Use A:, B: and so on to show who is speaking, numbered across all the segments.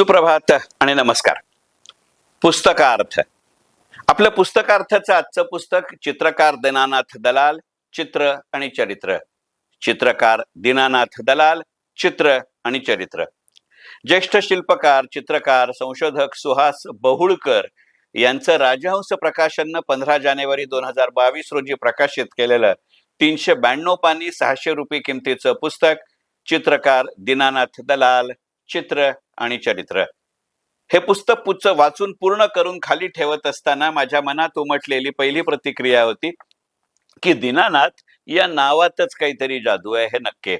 A: सुप्रभात आणि नमस्कार. पुस्तकार्थ. आपलं पुस्तकार्थचं आजचं पुस्तक चित्रकार दीनानाथ दलाल चित्र आणि चरित्र. चित्रकार दीनानाथ दलाल चित्र आणि चरित्र. ज्येष्ठ शिल्पकार चित्रकार संशोधक सुहास बहुळकर यांचं राजहंस प्रकाशननं पंधरा जानेवारी दोन हजार बावीस रोजी प्रकाशित केलेलं तीनशे ब्याण्णव पानी सहाशे रुपये किमतीचं पुस्तक चित्रकार दीनानाथ दलाल चित्र आणि चरित्र. हे पुस्तक पुच्छ वाचून पूर्ण करून खाली ठेवत असताना माझ्या मनात उमटलेली पहिली प्रतिक्रिया होती की दीनानाथ या नावातच काहीतरी जादू आहे हे नक्की.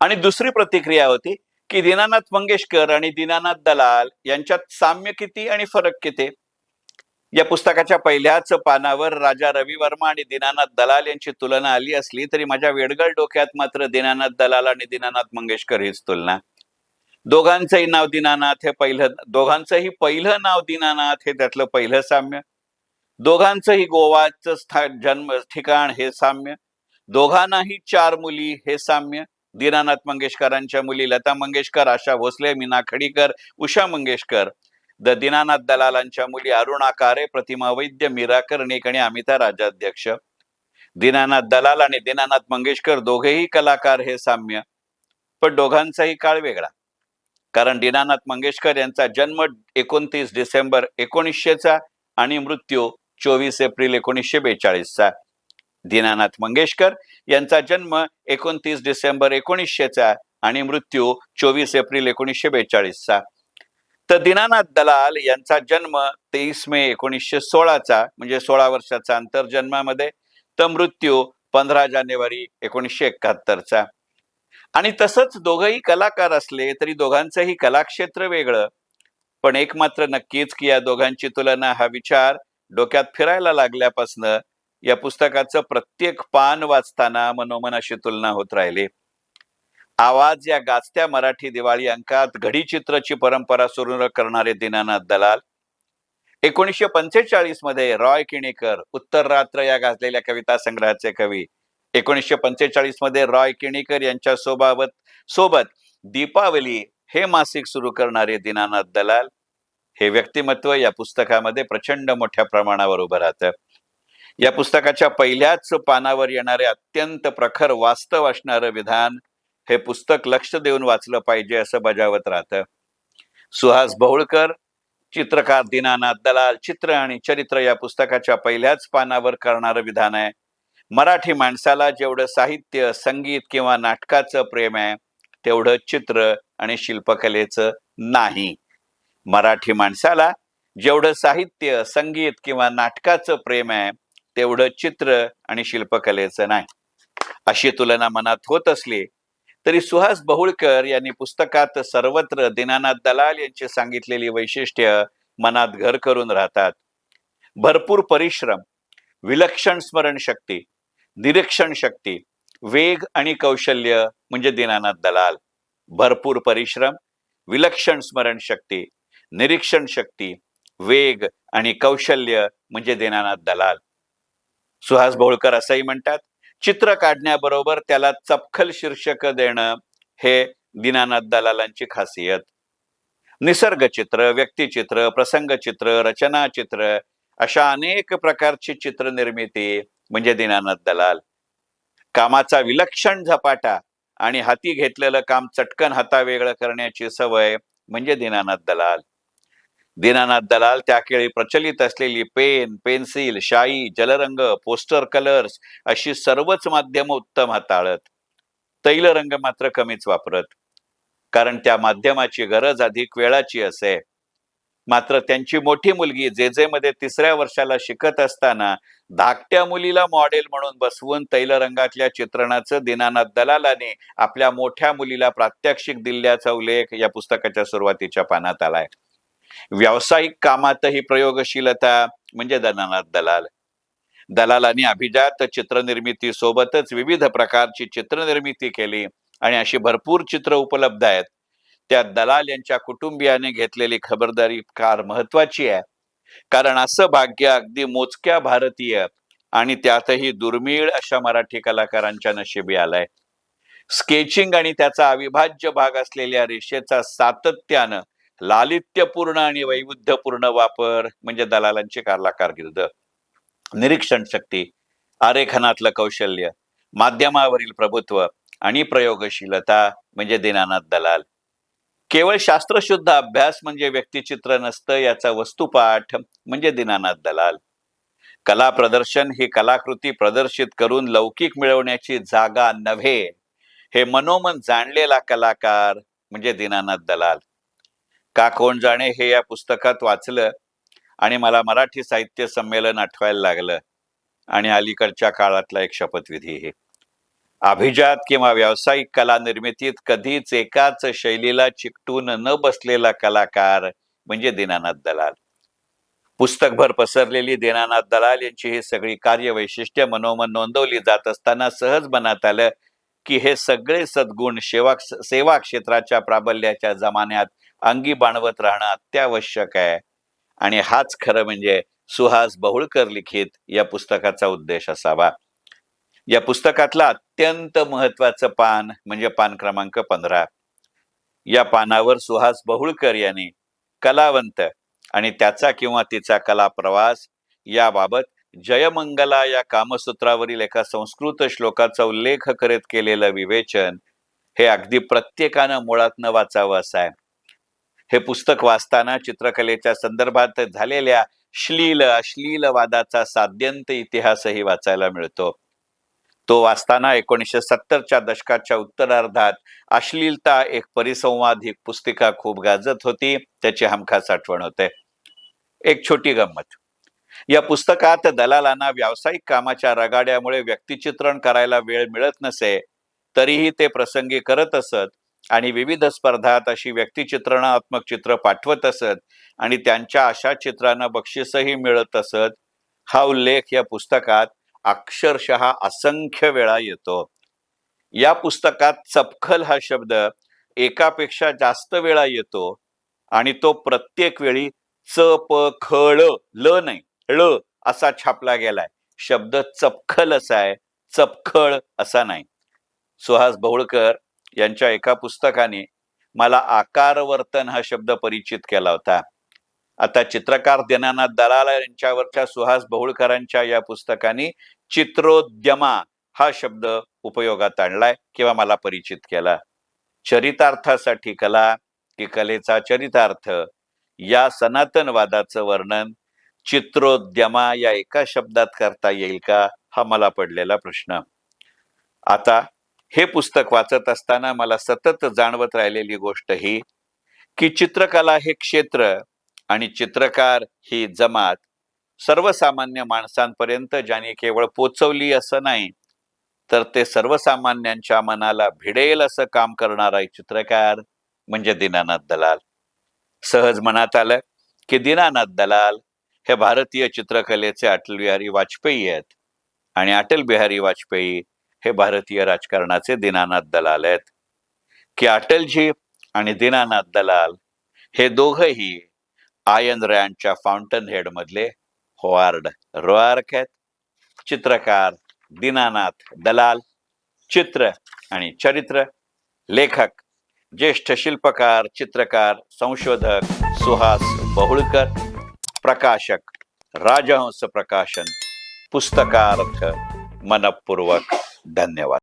A: आणि दुसरी प्रतिक्रिया होती की दीनानाथ मंगेशकर आणि दीनानाथ दलाल यांच्यात साम्य किती आणि फरक किती? या पुस्तकाच्या पहिल्याच पानावर राजा रवी वर्मा आणि दीनानाथ दलाल यांची तुलना आली असली तरी माझ्या वेडगळ डोक्यात मात्र दीनानाथ दलाल आणि दीनानाथ मंगेशकर हीच तुलना. दोघांचंही नाव दीनानाथ हे पहिलं दोघांचंही पहिलं नाव दीनानाथ हे त्यातलं पहिलं साम्य. दोघांचंही गोवाचं स्था जन्म ठिकाण हे साम्य. दोघांनाही चार मुली हे साम्य. दीनानाथ मंगेशकरांच्या मुली लता मंगेशकर आशा भोसले मीना खडीकर उषा मंगेशकर. द दीनानाथ दलालांच्या मुली अरुणा कारे प्रतिमा वैद्य मीरा कर्णिक आणि अमिता राजाध्यक्ष. दीनानाथ दलाल आणि दीनानाथ मंगेशकर दोघेही कलाकार हे साम्य. पण दोघांचाही काळ वेगळा. कारण दीनानाथ मंगेशकर यांचा जन्म एकोणतीस डिसेंबर एकोणीसशेचा आणि मृत्यू चोवीस एप्रिल एकोणीसशे बेचाळीसचा. दीनानाथ मंगेशकर यांचा जन्म एकोणतीस डिसेंबर एकोणीसशेचा आणि मृत्यू चोवीस एप्रिल एकोणीसशे बेचाळीसचा. तर दीनानाथ दलाल यांचा जन्म तेवीस मे एकोणीसशे सोळाचा म्हणजे सोळा वर्षाचा आंतरजन्मामध्ये तर मृत्यू पंधरा जानेवारी एकोणीसशे एकाहत्तरचा. आणि तसंच दोघंही कलाकार असले तरी दोघांचंही कलाक्षेत्र वेगळं. पण एक मात्र नक्कीच की या दोघांची तुलना हा विचार डोक्यात फिरायला लागल्यापासनं या पुस्तकाचं प्रत्येक पान वाचताना मनोमन अशी तुलना होत राहिली. आवाज या गाजत्या मराठी दिवाळी अंकात घडीचित्राची परंपरा सुरू करणारे दीनानाथ दलाल. एकोणीसशे पंचेचाळीसमध्ये रॉय किणीकर उत्तर रात्र या गाजलेल्या कविता संग्रहाचे कवी एकोणीसशे पंचेचाळीसमध्ये रॉय किणीकर यांच्या सोबत सोबत दीपावली हे मासिक सुरू करणारे दीनानाथ दलाल. हे व्यक्तिमत्व या पुस्तकामध्ये प्रचंड मोठ्या प्रमाणावर उभं राहतं. या पुस्तकाच्या पहिल्याच पानावर येणारे अत्यंत प्रखर वास्तव असणारं विधान हे पुस्तक लक्ष देऊन वाचलं पाहिजे असं बजावत राहतं. सुहास बहुळकर चित्रकार दीनानाथ दलाल चित्र आणि चरित्र या पुस्तकाच्या पहिल्याच पानावर करणारं विधान आहे. मराठी माणसाला जेवढं साहित्य संगीत किंवा नाटकाचं प्रेम आहे तेवढं चित्र आणि शिल्पकलेचं नाही. मराठी माणसाला जेवढं साहित्य संगीत किंवा नाटकाचं प्रेम आहे तेवढं चित्र आणि शिल्पकलेचं नाही. अशी तुलना मनात होत असली तरी सुहास बहुळकर यांनी पुस्तकात सर्वत्र दीनानाथ दलाल यांची सांगितलेली वैशिष्ट्य मनात घर करून राहतात. भरपूर परिश्रम विलक्षण स्मरणशक्ती निरीक्षण शक्ती वेग आणि कौशल्य म्हणजे दीनानाथ दलाल. भरपूर परिश्रम विलक्षण स्मरण शक्ती निरीक्षण शक्ती वेग आणि कौशल्य म्हणजे दीनानाथ दलाल. सुहास भोळकर असंही म्हणतात चित्र काढण्याबरोबर त्याला चपखल शीर्षक देणं हे दीनानाथ दलालांची खासियत. निसर्गचित्र व्यक्तिचित्र प्रसंगचित्र रचनाचित्र अशा अनेक प्रकारची चित्र निर्मिती म्हणजे दीनानाथ दलाल. कामाचा विलक्षण झपाटा आणि हाती घेतलेलं काम चटकन हातावेगळं करण्याची सवय म्हणजे दीनानाथ दलाल. दीनानाथ दलाल त्याकेळी प्रचलित असलेली पेन पेन्सिल शाई जलरंग पोस्टर कलर्स अशी सर्वच माध्यम उत्तम हाताळत. तैलरंग मात्र कमीच वापरत. कारण त्या माध्यमाची गरज अधिक वेळाची असे. मात्र त्यांची मोठी मुलगी जे जे मध्ये तिसऱ्या वर्षाला शिकत असताना धाकट्या मुलीला मॉडेल म्हणून बसवून तैलरंगातल्या चित्रणाचं दिनानाथ दलालाने आपल्या मोठ्या मुलीला प्रात्यक्षिक दिल्याचा उल्लेख या पुस्तकाच्या सुरुवातीच्या पानात आलाय. व्यावसायिक कामातही प्रयोगशीलता म्हणजे दनानाथ दलाल. दलालांनी अभिजात चित्रनिर्मिती सोबतच विविध प्रकारची चित्रनिर्मिती केली आणि अशी भरपूर चित्र उपलब्ध आहेत. त्या दलाल यांच्या कुटुंबियाने घेतलेली खबरदारी फार महत्वाची आहे. कारण असं भाग्य अगदी मोजक्या भारतीय आणि त्यातही दुर्मिळ अशा मराठी कलाकारांच्या नशिबी आलाय. स्केचिंग आणि त्याचा अविभाज्य भाग असलेल्या रेषेचा सातत्यानं लालित्यपूर्ण आणि वैविध्यपूर्ण वापर म्हणजे दलालांची कारला कारकीर्द निरीक्षण शक्ती आरेखनातलं कौशल्य माध्यमावरील प्रभुत्व आणि प्रयोगशीलता म्हणजे दीनानाथ दलाल. केवळ शास्त्रशुद्ध अभ्यास म्हणजे व्यक्तिचित्र नसतं याचा वस्तुपाठ म्हणजे दिनानाथ दलाल. कला प्रदर्शन ही कलाकृती प्रदर्शित करून लौकिक मिळवण्याची जागा नव्हे हे मनोमन जाणलेला कलाकार म्हणजे दिनानाथ दलाल. का कोण जाणे हे या पुस्तकात वाचलं आणि मला मराठी साहित्य संमेलन आठवायला लागलं आणि अलीकडच्या काळातला एक शपथविधी हे अभिजात किंवा व्यावसायिक कला निर्मितीत कधीच एकाच शैलीला चिकटून न बसलेला कलाकार म्हणजे दीनानाथ दलाल. पुस्तकभर पसरलेली दीनानाथ दलाल यांची ही सगळी कार्य वैशिष्ट्य मनोमन नोंदवली जात असताना सहज मनात आलं की हे सगळे सद्गुण सेवा सेवा क्षेत्राच्या प्राबल्याच्या जमान्यात अंगी बाणवत राहणं अत्यावश्यक आहे. आणि हाच खरं म्हणजे सुहास बहुळकर लिखित या पुस्तकाचा उद्देश असावा. या पुस्तकातला अत्यंत महत्वाचं पान म्हणजे पान क्रमांक पंधरा. या पानावर सुहास बहुळकर यांनी कलावंत आणि त्याचा किंवा तिचा कला प्रवास याबाबत जयमंगला या कामसूत्रावरील एका संस्कृत श्लोकाचा उल्लेख करीत केलेलं विवेचन हे अगदी प्रत्येकानं मुळातनं वाचावं असं आहे. हे पुस्तक वाचताना चित्रकलेच्या संदर्भात झालेल्या श्लील अश्लील वादाचा साध्यंत इतिहासही वाचायला मिळतो. तो वाचताना एकोणीसशे सत्तरच्या दशकाच्या उत्तरार्धात अश्लीलता एक परिसंवाद ही पुस्तिका खूप गाजत होती. त्याची हमखास आठवण होते. एक छोटी गंमत. या पुस्तकात दलालांना व्यावसायिक कामाच्या रगाड्यामुळे व्यक्तिचित्रण करायला वेळ मिळत नसे तरीही ते प्रसंगी करत असत आणि विविध स्पर्धात अशी व्यक्तिचित्रणात्मक चित्र पाठवत असत आणि त्यांच्या अशा चित्रांना बक्षीसही मिळत असत. हा उल्लेख या पुस्तकात अक्षरशः असंख्य वेळा येतो. या पुस्तकात चपखल हा शब्द एकापेक्षा जास्त वेळा येतो आणि तो प्रत्येक वेळी च प ख ळ ल नाही ळ असा छापला गेलाय. शब्द चपखल असा आहे चपखळ असा नाही. सुहास बहुळकर यांच्या एका पुस्तकाने मला आकारवर्तन हा शब्द परिचित केला होता. आता चित्रकार दीनानाथ दलाल यांच्यावरच्या सुहास बहुळकरांच्या या पुस्तकाने चित्रोद्यमा हा शब्द उपयोगात आणलाय किंवा मला परिचित केला. चरितार्थासाठी कला की कलेचा चरितार्थ या सनातनवादाचं वर्णन चित्रोद्यमा या एका शब्दात करता येईल का हा मला पडलेला प्रश्न. आता हे पुस्तक वाचत असताना मला सतत जाणवत राहिलेली गोष्ट ही की चित्रकला हे क्षेत्र आणि चित्रकार ही जमात सर्वसामान्य माणसांपर्यंत ज्यांनी केवळ पोचवली असं नाही तर ते सर्वसामान्यांच्या मनाला भिडेल असं काम करणारा चित्रकार म्हणजे दीनानाथ दलाल. सहज मनात आलं की दीनानाथ दलाल हे भारतीय चित्रकलेचे अटल बिहारी वाजपेयी आहेत आणि अटल बिहारी वाजपेयी हे भारतीय राजकारणाचे दीनानाथ दलाल आहेत. की अटलजी आणि दीनानाथ दलाल हे दोघही आयन रँडच्या फाउंटन हेड मधले होवार्ड रोआर्क आहेत. चित्रकार दीनानाथ दलाल चित्र आणि चरित्र लेखक ज्येष्ठ शिल्पकार चित्रकार संशोधक सुहास बहुळकर प्रकाशक राजहंस प्रकाशन पुस्तकार्थ मनपूर्वक धन्यवाद.